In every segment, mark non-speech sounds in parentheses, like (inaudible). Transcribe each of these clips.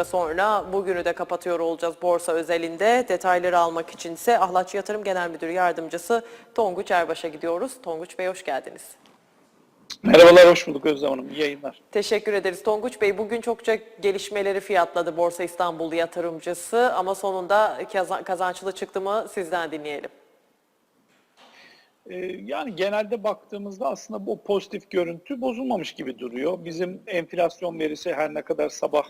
dakika sonra bugünü de kapatıyor olacağız borsa özelinde. Detayları almak için ise Ahlaç Yatırım Genel Müdür Yardımcısı Tonguç Erbaş'a gidiyoruz. Tonguç Bey hoş geldiniz. Merhabalar, hoş bulduk Özlem Hanım. İyi yayınlar. Teşekkür ederiz. Tonguç Bey bugün çokça gelişmeleri fiyatladı Borsa İstanbul yatırımcısı ama sonunda kazan- kazançlı çıktı mı sizden dinleyelim. Ee, yani genelde baktığımızda aslında bu pozitif görüntü bozulmamış gibi duruyor. Bizim enflasyon verisi her ne kadar sabah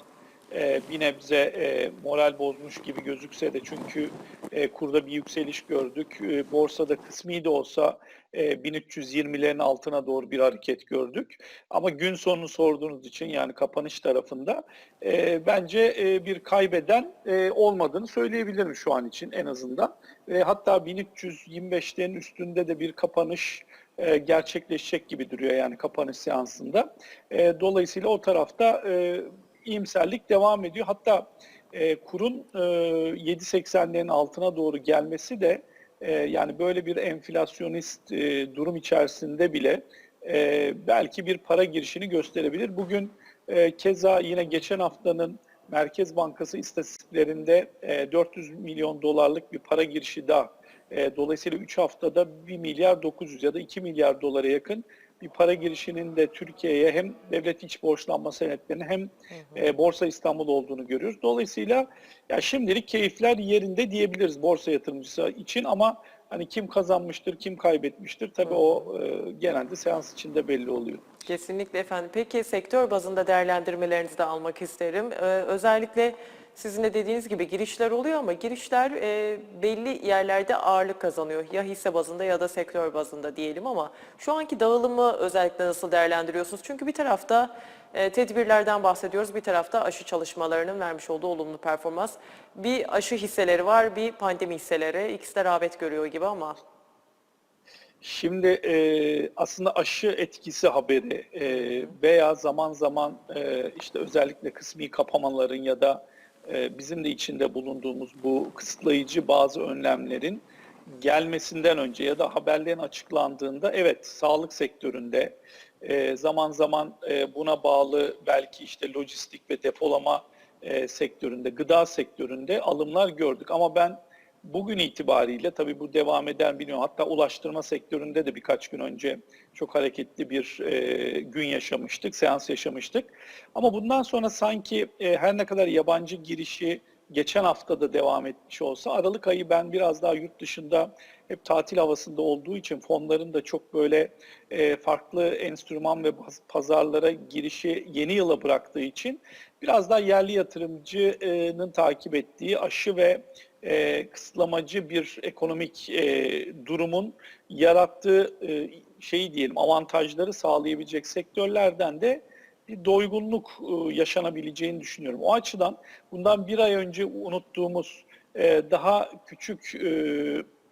e, bir nebze e, moral bozmuş gibi gözükse de çünkü e, kurda bir yükseliş gördük. E, borsada kısmi de olsa e, 1320'lerin altına doğru bir hareket gördük. Ama gün sonunu sorduğunuz için yani kapanış tarafında e, bence e, bir kaybeden e, olmadığını söyleyebilirim şu an için en azından. Ve hatta 1325'lerin üstünde de bir kapanış e, gerçekleşecek gibi duruyor yani kapanış seansında. E, dolayısıyla o tarafta e, iyimserlik devam ediyor. Hatta e, kurun e, 7.80'lerin altına doğru gelmesi de e, yani böyle bir enflasyonist e, durum içerisinde bile e, belki bir para girişini gösterebilir. Bugün e, keza yine geçen haftanın Merkez Bankası istatistiklerinde e, 400 milyon dolarlık bir para girişi daha. E, dolayısıyla 3 haftada 1 milyar 900 ya da 2 milyar dolara yakın bir para girişinin de Türkiye'ye hem devlet iç borçlanma senetlerine hem e, Borsa İstanbul olduğunu görüyoruz. Dolayısıyla ya şimdilik keyifler yerinde diyebiliriz borsa yatırımcısı için ama hani kim kazanmıştır, kim kaybetmiştir tabii o e, genelde seans içinde belli oluyor. Kesinlikle efendim. Peki sektör bazında değerlendirmelerinizi de almak isterim. Ee, özellikle sizin de dediğiniz gibi girişler oluyor ama girişler e, belli yerlerde ağırlık kazanıyor. Ya hisse bazında ya da sektör bazında diyelim ama şu anki dağılımı özellikle nasıl değerlendiriyorsunuz? Çünkü bir tarafta e, tedbirlerden bahsediyoruz, bir tarafta aşı çalışmalarının vermiş olduğu olumlu performans. Bir aşı hisseleri var, bir pandemi hisseleri. İkisi de rağbet görüyor gibi ama Şimdi e, aslında aşı etkisi haberi e, veya zaman zaman e, işte özellikle kısmi kapamaların ya da bizim de içinde bulunduğumuz bu kısıtlayıcı bazı önlemlerin gelmesinden önce ya da haberlerin açıklandığında evet sağlık sektöründe e, zaman zaman e, buna bağlı belki işte lojistik ve depolama e, sektöründe, gıda sektöründe alımlar gördük. Ama ben bugün itibariyle tabii bu devam eden bilmiyorum. Hatta ulaştırma sektöründe de birkaç gün önce çok hareketli bir e, gün yaşamıştık, seans yaşamıştık. Ama bundan sonra sanki e, her ne kadar yabancı girişi geçen hafta da devam etmiş olsa Aralık ayı ben biraz daha yurt dışında hep tatil havasında olduğu için fonların da çok böyle e, farklı enstrüman ve paz- pazarlara girişi yeni yıla bıraktığı için biraz daha yerli yatırımcının takip ettiği aşı ve e, kısıtlamacı bir ekonomik e, durumun yarattığı e, şeyi diyelim avantajları sağlayabilecek sektörlerden de bir doygunluk e, yaşanabileceğini düşünüyorum. O açıdan bundan bir ay önce unuttuğumuz e, daha küçük e,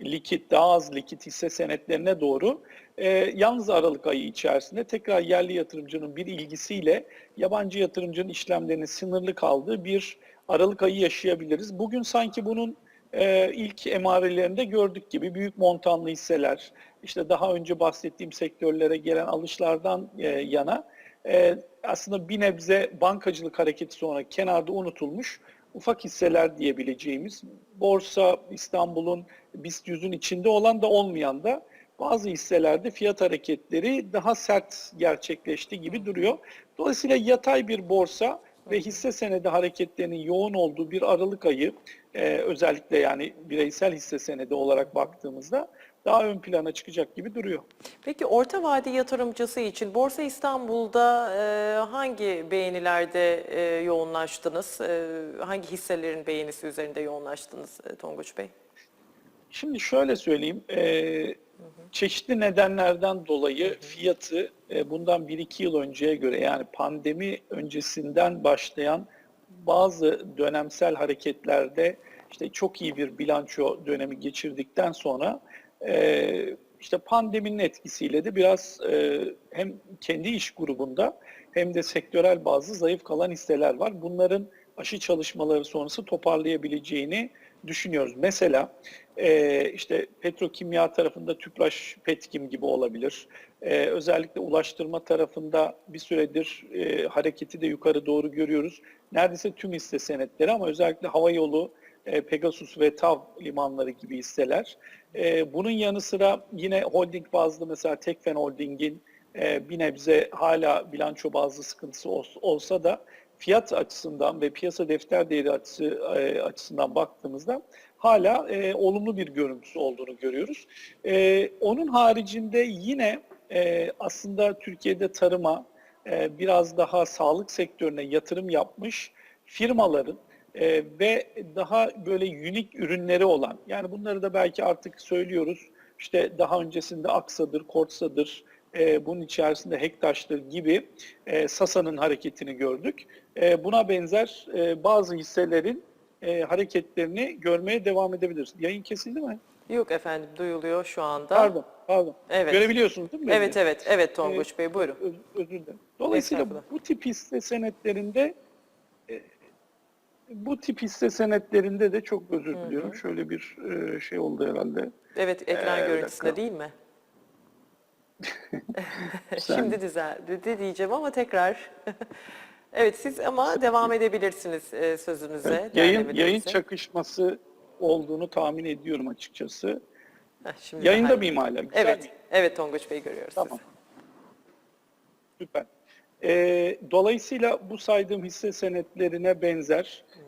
likit, daha az likit hisse senetlerine doğru e, yalnız Aralık ayı içerisinde tekrar yerli yatırımcının bir ilgisiyle yabancı yatırımcının işlemlerinin sınırlı kaldığı bir Aralık ayı yaşayabiliriz. Bugün sanki bunun e, ilk emarelerinde gördük gibi büyük montanlı hisseler, işte daha önce bahsettiğim sektörlere gelen alışlardan e, yana e, aslında bir nebze bankacılık hareketi sonra kenarda unutulmuş ufak hisseler diyebileceğimiz Borsa İstanbul'un BIST 100'ün içinde olan da olmayan da bazı hisselerde fiyat hareketleri daha sert gerçekleşti gibi duruyor. Dolayısıyla yatay bir borsa ve hisse senedi hareketlerinin yoğun olduğu bir Aralık ayı e, özellikle yani bireysel hisse senedi olarak baktığımızda daha ön plana çıkacak gibi duruyor. Peki orta vade yatırımcısı için Borsa İstanbul'da e, hangi beğenilerde e, yoğunlaştınız? E, hangi hisselerin beğenisi üzerinde yoğunlaştınız e, Tonguç Bey? Şimdi şöyle söyleyeyim, e, çeşitli nedenlerden dolayı fiyatı e, bundan 1-2 yıl önceye göre yani pandemi öncesinden başlayan bazı dönemsel hareketlerde işte çok iyi bir bilanço dönemi geçirdikten sonra e, işte pandeminin etkisiyle de biraz e, hem kendi iş grubunda hem de sektörel bazı zayıf kalan hisseler var. Bunların aşı çalışmaları sonrası toparlayabileceğini düşünüyoruz. Mesela e, işte petrokimya tarafında Tüpraş Petkim gibi olabilir. E, özellikle ulaştırma tarafında bir süredir e, hareketi de yukarı doğru görüyoruz. Neredeyse tüm hisse senetleri ama özellikle hava yolu, e, Pegasus ve TAV limanları gibi hisseler. E, bunun yanı sıra yine holding bazlı mesela Tekfen Holding'in e, bir nebze hala bilanço bazlı sıkıntısı ol- olsa da fiyat açısından ve piyasa defter değeri açısı, e, açısından baktığımızda hala e, olumlu bir görüntüsü olduğunu görüyoruz. E, onun haricinde yine e, aslında Türkiye'de tarıma e, biraz daha sağlık sektörüne yatırım yapmış firmaların e, ve daha böyle unik ürünleri olan yani bunları da belki artık söylüyoruz işte daha öncesinde Aksa'dır, Kortsa'dır, e, bunun içerisinde Hektaş'tır gibi e, Sasa'nın hareketini gördük. E, buna benzer e, bazı hisselerin e, hareketlerini görmeye devam edebiliriz. Yayın kesildi mi? Yok efendim duyuluyor şu anda. Pardon, pardon. Evet. Görebiliyorsunuz değil mi? Evet beni? evet evet Tonguç Bey buyurun. Öz- özür dilerim. Dolayısıyla bu tip hisse senetlerinde e, bu tip hisse senetlerinde de çok özür diliyorum. Şöyle bir e, şey oldu herhalde. Evet ekran Ee, görüntüsünde değil mi? Şimdi düzeldi diyeceğim ama tekrar. (laughs) evet siz ama devam edebilirsiniz e, sözünüze. Yayın derlemelerinize. yayın çakışması olduğunu tahmin ediyorum açıkçası. Heh, şimdi Yayında daha- mıyım hala? Güzel Evet, miyim? evet Tonguç Bey görüyoruz Tamam. sizi. Süper. Ee, dolayısıyla bu saydığım hisse senetlerine benzer e,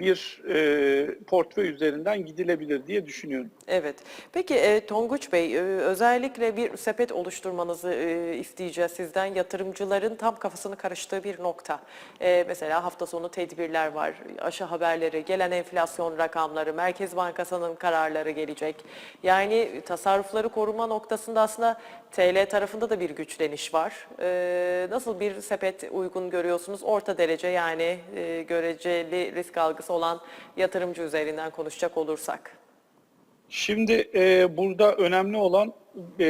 bir e, portföy üzerinden gidilebilir diye düşünüyorum. Evet. Peki e, Tonguç Bey, e, özellikle bir sepet oluşturmanızı e, isteyeceğiz sizden. Yatırımcıların tam kafasını karıştığı bir nokta. E, mesela hafta sonu tedbirler var, aşı haberleri, gelen enflasyon rakamları, Merkez Bankası'nın kararları gelecek. Yani tasarrufları koruma noktasında aslında TL tarafında da bir güçleniş var. E, nasıl bir sepet uygun görüyorsunuz? Orta derece yani e, göreceli risk algısı olan yatırımcı üzerinden konuşacak olursak. Şimdi e, burada önemli olan e,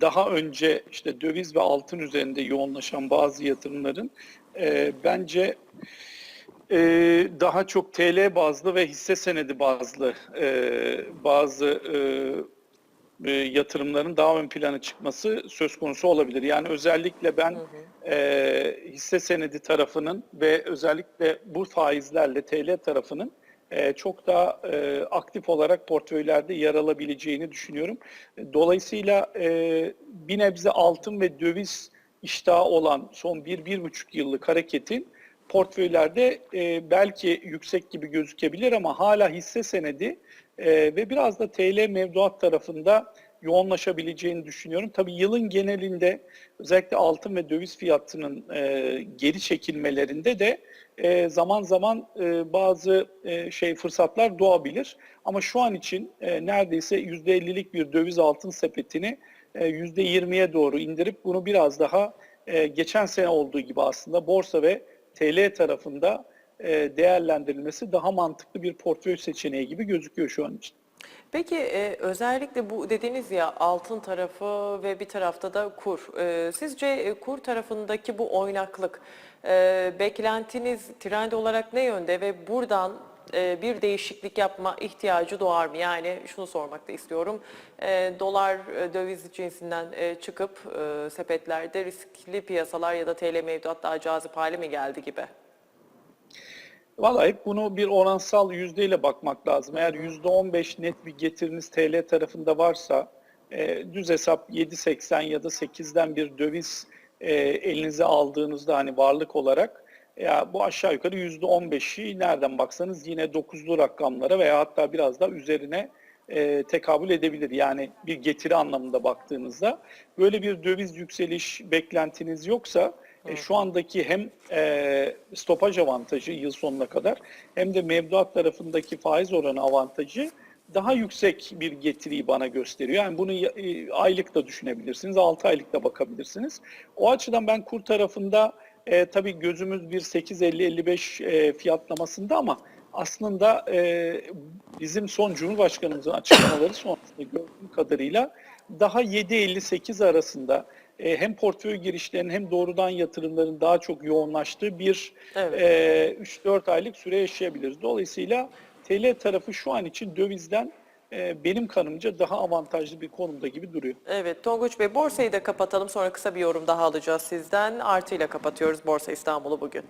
daha önce işte döviz ve altın üzerinde yoğunlaşan bazı yatırımların e, bence e, daha çok TL bazlı ve hisse senedi bazlı e, bazı e, e, yatırımların daha ön plana çıkması söz konusu olabilir. Yani özellikle ben e, hisse senedi tarafının ve özellikle bu faizlerle TL tarafının e, çok daha e, aktif olarak portföylerde yer alabileceğini düşünüyorum. Dolayısıyla e, bir nebze altın ve döviz iştahı olan son 1-1,5 yıllık hareketin portföylerde e, belki yüksek gibi gözükebilir ama hala hisse senedi e, ve biraz da TL mevduat tarafında yoğunlaşabileceğini düşünüyorum. Tabii yılın genelinde özellikle altın ve döviz fiyatının e, geri çekilmelerinde de e, zaman zaman e, bazı e, şey fırsatlar doğabilir. Ama şu an için e, neredeyse %50'lik bir döviz altın sepetini e, %20'ye doğru indirip bunu biraz daha e, geçen sene olduğu gibi aslında borsa ve TL tarafında e, değerlendirilmesi daha mantıklı bir portföy seçeneği gibi gözüküyor şu an için. Peki e, özellikle bu dediğiniz ya altın tarafı ve bir tarafta da kur. E, sizce e, kur tarafındaki bu oynaklık e, beklentiniz trend olarak ne yönde ve buradan e, bir değişiklik yapma ihtiyacı doğar mı? Yani şunu sormak da istiyorum. E, dolar e, döviz cinsinden çıkıp sepetlerde riskli piyasalar ya da TL mevduat daha cazip hale mi geldi gibi? Vallahi hep bunu bir oransal yüzdeyle bakmak lazım. Eğer yüzde 15 net bir getiriniz TL tarafında varsa düz hesap 7.80 ya da 8'den bir döviz elinize aldığınızda hani varlık olarak ya bu aşağı yukarı yüzde 15'i nereden baksanız yine 9'lu rakamlara veya hatta biraz da üzerine e, tekabül edebilir. Yani bir getiri anlamında baktığınızda böyle bir döviz yükseliş beklentiniz yoksa e, şu andaki hem e, stopaj avantajı yıl sonuna kadar hem de mevduat tarafındaki faiz oranı avantajı daha yüksek bir getiriyi bana gösteriyor. Yani bunu e, aylık da düşünebilirsiniz, 6 aylık da bakabilirsiniz. O açıdan ben kur tarafında e, tabii gözümüz bir 8.50-55 e, fiyatlamasında ama aslında e, bizim son Cumhurbaşkanımızın açıklamaları sonrasında gördüğüm kadarıyla daha 7.58 arasında e, hem portföy girişlerinin hem doğrudan yatırımların daha çok yoğunlaştığı bir Evet. e, 3-4 aylık süre yaşayabiliriz. Dolayısıyla TL tarafı şu an için dövizden e, benim kanımca daha avantajlı bir konumda gibi duruyor. Evet Tonguç Bey borsayı da kapatalım sonra kısa bir yorum daha alacağız sizden. Artıyla kapatıyoruz Borsa İstanbul'u bugün.